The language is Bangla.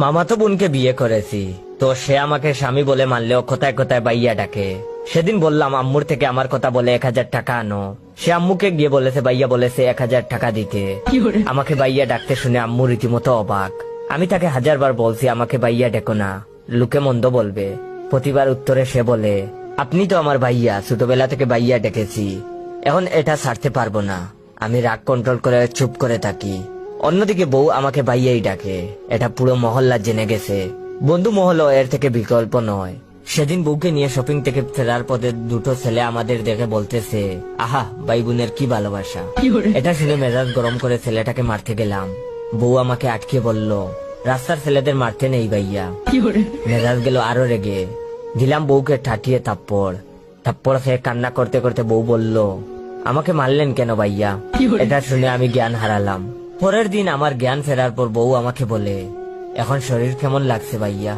মামাতো বোনকে বিয়ে করেছি। তো সে আমাকে স্বামী বলে মানলেও কোথায় কোথায় বাইয়া ডাকে। সেদিন বললাম আম্মুর থেকে আমার কথা বলে এক হাজার টাকা আনো। সে আম্মুকে গিয়ে বলেছে বাইয়া বলেছে এক হাজার টাকা দিতে। আমাকে বাইয়া ডাকতে শুনে আম্মু রীতিমতো অবাক। আমি তাকে হাজার বার বলছি আমাকে বাইয়া ডেকো না লোকে মন্দ বলবে। প্রতিবার উত্তরে সে বলে আপনি তো আমার ভাইয়া ছোটবেলা থেকে বাইয়া ডেকেছি। এখন এটা ছাড়তে পারব না। আমি রাগ কন্ট্রোল করে চুপ করে থাকি। অন্যদিকে বউ আমাকে বাইয়াই ডাকে। এটা পুরো মহল্লা জেনে গেছে। বন্ধু মহলও এর থেকে বিকল্প নয়। সেদিন বউকে নিয়ে শপিং থেকে ফেরার পথে দুটো ছেলে আমাদের দেখে বলতেছে আহা ভাই বোনের কি ভালোবাসা এটা শুনে মেজাজ গরম করে ছেলেটাকে মারতে গেলাম। বউ আমাকে আটকে বলল রাস্তার ছেলেদের মারতে নেই ভাইয়া। মেজাজ গেল আরও রেগে। দিলাম বউকে ঠাটিয়ে থাপ্পড়। থাপ্পড় খেয়ে কান্না করতে করতে বউ বলল আমাকে মারলেন কেন ভাইয়া? এটা শুনে আমি জ্ঞান হারালাম। পরের দিন আমার জ্ঞান ফেরার পর বউ আমাকে বলে এখন শরীর কেমন লাগছে ভাইয়া?